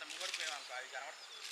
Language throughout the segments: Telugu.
అంత ముంగడిపోయాం అనుకో అవి కనబడుతుంది.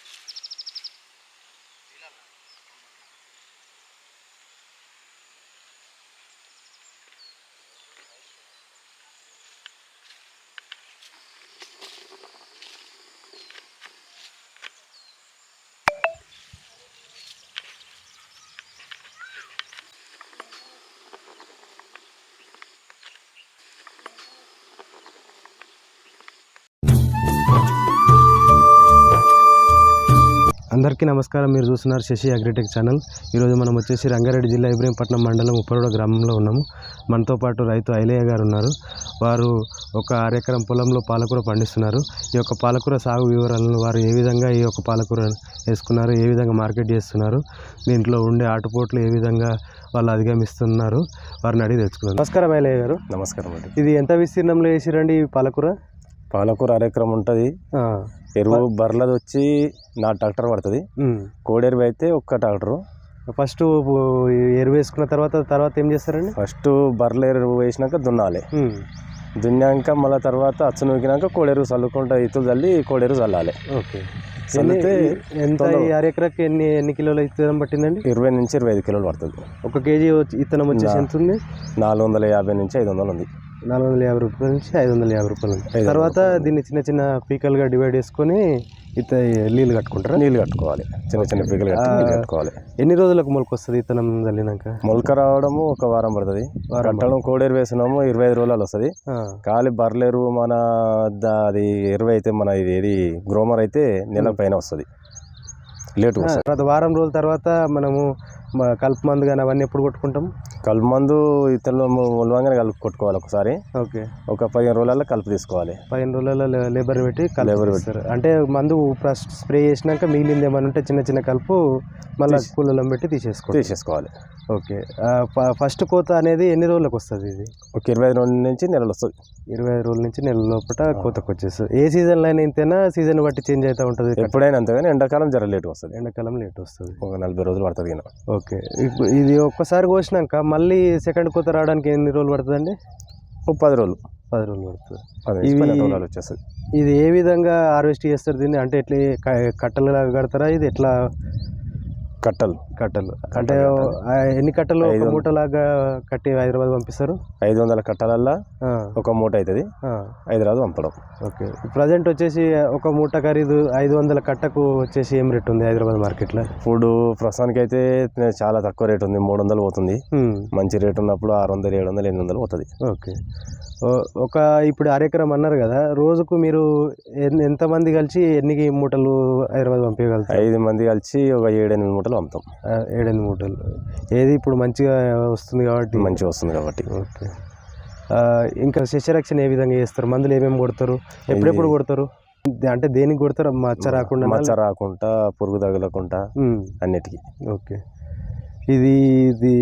అందరికీ నమస్కారం. మీరు చూస్తున్నారు శశి అగ్రిటెక్ ఛానల్. ఈరోజు మనం వచ్చేసి రంగారెడ్డి జిల్లా ఇబ్రహీంపట్నం మండలం ఉప్పరోడ గ్రామంలో ఉన్నాము. మనతో పాటు రైతు ఐలయ్య గారు ఉన్నారు. వారు ఒక అరెకరం పొలంలో పాలకూర పండిస్తున్నారు. ఈ యొక్క పాలకూర సాగు వివరాలను వారు ఏ విధంగా ఈ యొక్క పాలకూర వేసుకున్నారు ఏ విధంగా మార్కెట్ చేస్తున్నారు దీంట్లో ఉండే ఆటుపోట్లు ఏ విధంగా వాళ్ళు అధిగమిస్తున్నారు వారిని అడిగి తెలుసుకున్నారు నమస్కారం ఐలయ్య గారు. నమస్కారం అండి. ఇది ఎంత విస్తీర్ణంలో వేసిరండి ఈ పాలకూర? పాలకూర అరెకరం ఉంటుంది. ఎరువు బర్లది వచ్చి నా ట్రాక్టర్ పడుతుంది. కోడెరువు అయితే ఒక్క ట్రాక్టరు. ఫస్ట్ ఎరువు వేసుకున్న తర్వాత తర్వాత ఏం చేస్తారండి? ఫస్ట్ బర్ల ఎరువు వేసినాక దున్నాలి. దున్నాక మళ్ళీ తర్వాత అచ్చు నూకినాక కోడెరువు చల్లుకుంటా ఇతులు చల్లి కోడెరువు చల్లాలి. ఓకే. చల్లితే ఎంత అరెకరాకి ఎన్ని ఎన్ని కిలోల ఇత్తనం పట్టిందండి? ఇరవై నుంచి ఇరవై ఐదు కిలోలు పడుతుంది. ఒక కేజీ ఇత్తనం వచ్చేసి ఎంత ఉంది నాలుగు వందల యాభై నుంచి ఐదు వందలు ఉంది. నాలుగు వందల యాభై రూపాయల నుంచి ఐదు వందల యాభై రూపాయలు తర్వాత. దీన్ని చిన్న చిన్న పీకలుగా డివైడ్ చేసుకొని ఇత నీళ్ళు కట్టుకుంటారా? నీళ్ళు కట్టుకోవాలి. చిన్న చిన్న ఆ, కట్టుకోవాలి. ఎన్ని రోజులకు మొలక వస్తుంది ఇత్తనం చల్లినాక? మొలక రావడము ఒక వారం పడుతుంది. కట్టడం కోడెరువు వేసినాము ఇరవై ఐదు రోజులు వస్తుంది. కాలి బర్లేరు మన అది ఎరువు అయితే మన ఇది ఏది గ్రోమర్ అయితే నెల పైన వస్తుంది. లేటు తర్వాత వారం రోజుల తర్వాత మనము కలుపు మందు కానీ అవన్నీ ఎప్పుడు కొట్టుకుంటాం? కలుపు మందు ఇతరులు ములవంగానే కలుపు కొట్టుకోవాలి ఒకసారి. ఓకే. ఒక పదిహేను రోజులలో కలుపు తీసుకోవాలి. పదిహేను రోజులలో లేబర్ పెట్టి లేబర్. తీస్తారు. అంటే మందు ఫస్ట్ స్ప్రే చేసినాక మిగిలింది ఏమైనా ఉంటే చిన్న చిన్న కలుపు మళ్ళీ కూలలో పెట్టి తీసేసుకోవాలి తీసేసుకోవాలి. ఓకే. ఫస్ట్ కోత అనేది ఎన్ని రోజులకు వస్తుంది ఇది? ఒక ఇరవై ఐదు రోజుల నుంచి నెలలు వస్తుంది. ఇరవై ఐదు రోజుల నుంచి నెల లోపల కోతకు వచ్చేస్తుంది. ఏ సీజన్లో అయినా ఇంతేనా? సీజన్ బట్టి చేంజ్ అవుతూ ఉంటుంది ఎప్పుడైనా అంతగానే ఎండాకాలం జర లేటు వస్తుంది. ఎండాకాలం లేట్ వస్తుంది. ఒక నలభై రోజులు పడుతుంది ఓకే. ఇప్పుడు ఇది ఒక్కసారి కోసినాక మళ్ళీ సెకండ్ కోత రావడానికి ఎన్ని రోజులు పడుతుందండి? పది రోజులు. పది రోజులు పడుతుంది. పది రోజులు వచ్చేస్తుంది. ఇది ఏ విధంగా హార్వెస్ట్ చేస్తారు దీన్ని? అంటే ఎట్లా క- కట్టలుగా కడతారా? ఇది ఎట్లా కట్టలు. కట్టలు. అంటే ఎన్ని కట్టలు ఐదు ఒక. మూటలాగా కట్టి హైదరాబాద్ పంపిస్తారు? ఐదు వందల కట్టలల్లో ఒక మూట అవుతుంది హైదరాబాద్ పంపడం. ఓకే. ప్రజెంట్ వచ్చేసి ఒక మూట ఖరీదు ఐదు వందల కట్టకు వచ్చేసి ఏం రేట్ ఉంది హైదరాబాద్ మార్కెట్లో? ఇప్పుడు ప్రస్తుతానికి అయితే చాలా తక్కువ రేట్ ఉంది. మూడు వందలు పోతుంది మంచి రేట్ ఉన్నప్పుడు ఆరు వందలు ఏడు వందలు ఎనిమిది వందలు పోతుంది. ఓకే. ఒక ఇప్పుడు అరెకరం అన్నారు కదా రోజుకు మీరు ఎంతమంది కలిసి ఎన్ని మూటలు హైదరాబాద్ పంపించగలుగుతారు? ఐదు మంది కలిసి ఒక ఏడు ఎనిమిది మూటలు అమ్ముతాం ఆ, ఏడెనిమిది మూటలు. ఏది ఇప్పుడు మంచిగా వస్తుంది కాబట్టి? మంచిగా వస్తుంది కాబట్టి. ఓకే. ఇంకా శస్యరక్షణ ఏ విధంగా చేస్తారు? మందులు ఏమేమి కొడతారు? ఎప్పుడెప్పుడు కొడతారు? అంటే దేనికి కొడతారు? మచ్చ రాకుండా మచ్చ రాకుండా పురుగు తగలకుండా అన్నిటికీ. ఓకే. ఇది ఇది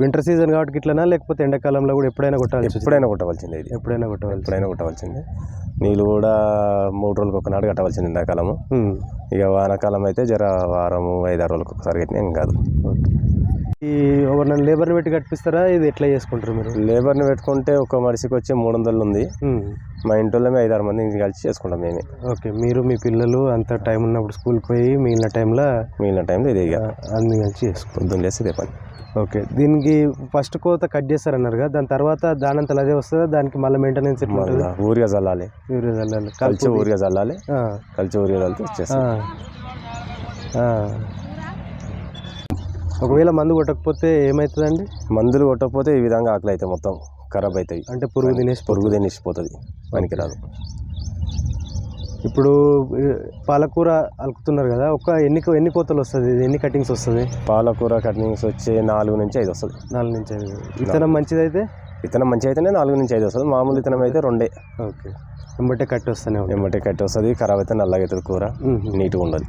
వింటర్ సీజన్ కాబట్టి ఇట్లనా లేకపోతే ఎండాకాలంలో కూడా ఎప్పుడైనా వస్తుందా? ఎప్పుడైనా కొట్టవలసిందే ఇది. ఎప్పుడైనా కొట్టవాలి ఎప్పుడైనా కొట్టవలసిందే. నీళ్ళు కూడా మూడు రోజులకు ఒకనాడు కట్టవలసింది ఎండాకాలము. ఇక వానాకాలం అయితే జర వారము ఐదారు రోజులకు ఒకసారి కట్టినా ఏం కాదు. ఓకే. ఈ ఎవరినైనా లేబర్ని పెట్టి కట్టిస్తారా ఇది ఎట్లా చేసుకుంటారు మీరు? లేబర్ని పెట్టుకుంటే ఒక మనిషికి వచ్చి మూడు వందలు ఉంది మా ఇంట్లో ఐదారు మంది కలిసి చేసుకుంటాం మేమే. ఓకే మీరు మీ పిల్లలు అంత టైం ఉన్నప్పుడు స్కూల్కి పోయి మిగిలిన టైంలో మిగిలిన టైంలో ఇదే అన్ని కలిసి లేసి ఇదే పని. ఓకే దీనికి ఫస్ట్ కోత కట్ చేస్తారన్నారు కదా దాని తర్వాత దానంతలో అదే వస్తుందా? దానికి మళ్ళీ మెయింటెనెన్స్ ఊరిగా చల్లాలి యూరియా చల్లాలి కలిసి ఊరిగా చల్లాలి కలిసి ఊరిగా చల్లితే. ఒకవేళ మందు కొట్టకపోతే ఏమవుతుందండి మందులు కొట్టకపోతే ఈ విధంగా ఆకలి అయితే మొత్తం ఖరాబ్ అవుతాయి అంటే పురుగు తినేసి పురుగు తినేసిపోతుంది. పనికిరాదు. ఇప్పుడు పాలకూర అలుకుతున్నారు కదా ఒక ఎన్ని ఎన్ని కోతలు వస్తుంది? ఎన్ని కటింగ్స్ వస్తుంది? పాలకూర కటింగ్స్ వచ్చి నాలుగు నుంచి ఐదు వస్తుంది. నాలుగు నుంచి ఐదు విత్తనం మంచిదైతే? విత్తనం మంచి అయితేనే నాలుగు నుంచి ఐదు వస్తుంది. మామూలు విత్తనం అయితే రెండే. ఓకే. వెంబటే కట్టి వస్తూనే ఎమ్మటే కట్టి వస్తుంది ఖరాబ్ అయితే నల్లగా అవుతుంది కూర. నీట్గా ఉండదు.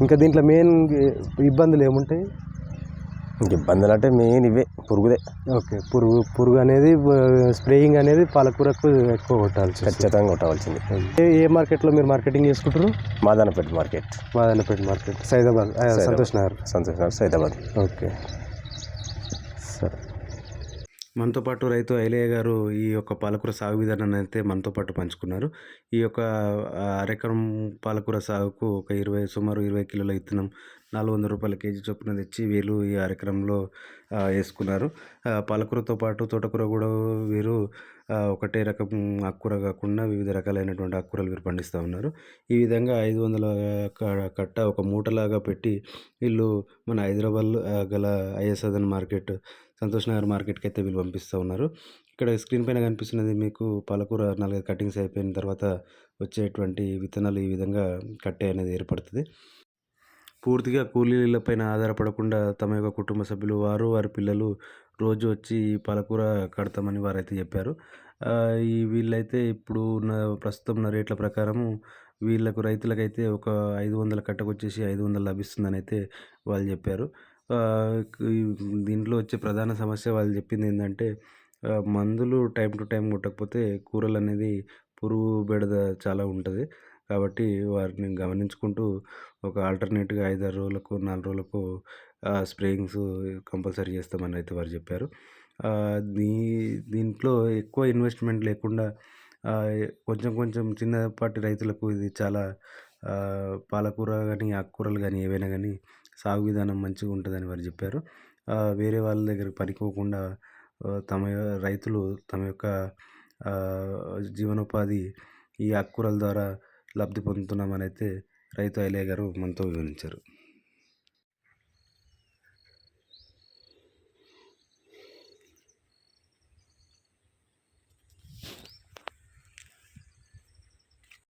ఇంకా దీంట్లో మెయిన్ ఇబ్బందులు ఏముంటాయి? ఇంక ఇబ్బందులు అంటే మెయిన్ ఇవే పురుగుదే. ఓకే పురుగు పురుగు అనేది స్ప్రేయింగ్ అనేది పాలకూరకు ఎక్కువ కొట్టాల్సి వస్తుంది. ఖచ్చితంగా కొట్టవలసింది. ఏ ఏ మార్కెట్లో మీరు మార్కెటింగ్ చేసుకుంటారు Madanapet market. Madannapet market. Saidabad. Santosh Nagar. Santosh Nagar Saidabad. Okay. సరే. మనతో పాటు రైతు ఐలయ్య గారు ఈ యొక్క పాలకూర సాగు విధానాన్ని అయితే మనతో పాటు పంచుకున్నారు. ఈ యొక్క అరెకరం పాలకూర సాగుకు ఒక ఇరవై సుమారు ఇరవై కిలోల విత్తనం నాలుగు వందల రూపాయల కేజీ చొప్పున తెచ్చి వీళ్ళు ఈ కార్యక్రమంలో వేసుకున్నారు. పాలకూరతో పాటు తోటకూర కూడా వీరు ఒకటే రకం ఆకుకూర కాకుండా వివిధ రకాలైనటువంటి ఆకుకూరలు వీరు పండిస్తూ ఉన్నారు. ఈ విధంగా ఐదు వందల కట్ట ఒక మూటలాగా పెట్టి వీళ్ళు మన హైదరాబాద్లో గల ఐఎస్ఆదన్ మార్కెట్ సంతోష్ నగర్ మార్కెట్కి అయితే వీళ్ళు పంపిస్తూ ఉన్నారు. ఇక్కడ స్క్రీన్ పైన కనిపిస్తున్నది మీకు పాలకూర నాలుగైదు కటింగ్స్ అయిపోయిన తర్వాత వచ్చేటువంటి విత్తనాలు ఈ విధంగా కట్టే అనేది ఏర్పడుతుంది. పూర్తిగా కూలీలపైన ఆధారపడకుండా తమ యొక్క కుటుంబ సభ్యులు వారు వారి పిల్లలు రోజు వచ్చి పాలకూర కడతామని వారైతే చెప్పారు. ఈ వీళ్ళైతే ఇప్పుడు ఉన్న ప్రస్తుతం ఉన్న రేట్ల ప్రకారము వీళ్ళకు రైతులకైతే ఒక ఐదు వందల కట్టకొచ్చేసి ఐదు వందలు లభిస్తుందని అయితే వాళ్ళు చెప్పారు. దీంట్లో వచ్చే ప్రధాన సమస్య వాళ్ళు చెప్పింది ఏంటంటే మందులు టైం టు టైం కొట్టకపోతే కూరలు అనేది పురుగు బెడద చాలా ఉంటుంది. కాబట్టి వారిని గమనించుకుంటూ ఒక ఆల్టర్నేట్గా ఐదారు రోజులకు నాలుగు రోజులకు స్ప్రేయింగ్స్ కంపల్సరీ చేస్తామని అయితే వారు చెప్పారు. దీ దీంట్లో ఎక్కువ ఇన్వెస్ట్మెంట్ లేకుండా కొంచెం కొంచెం చిన్నపాటి రైతులకు ఇది చాలా పాలకూర కానీ ఆకుకూరలు కానీ ఏవైనా కానీ సాగు విధానం మంచిగా ఉంటుందని వారు చెప్పారు. వేరే వాళ్ళ దగ్గర పనికోకుండా తమ రైతులు తమ యొక్క జీవనోపాధి ఈ ఆకుకూరల ద్వారా లబ్ధి పొందుతున్నామని అయితే రైతు ఐలయ్య గారు మనతో వివరించారు.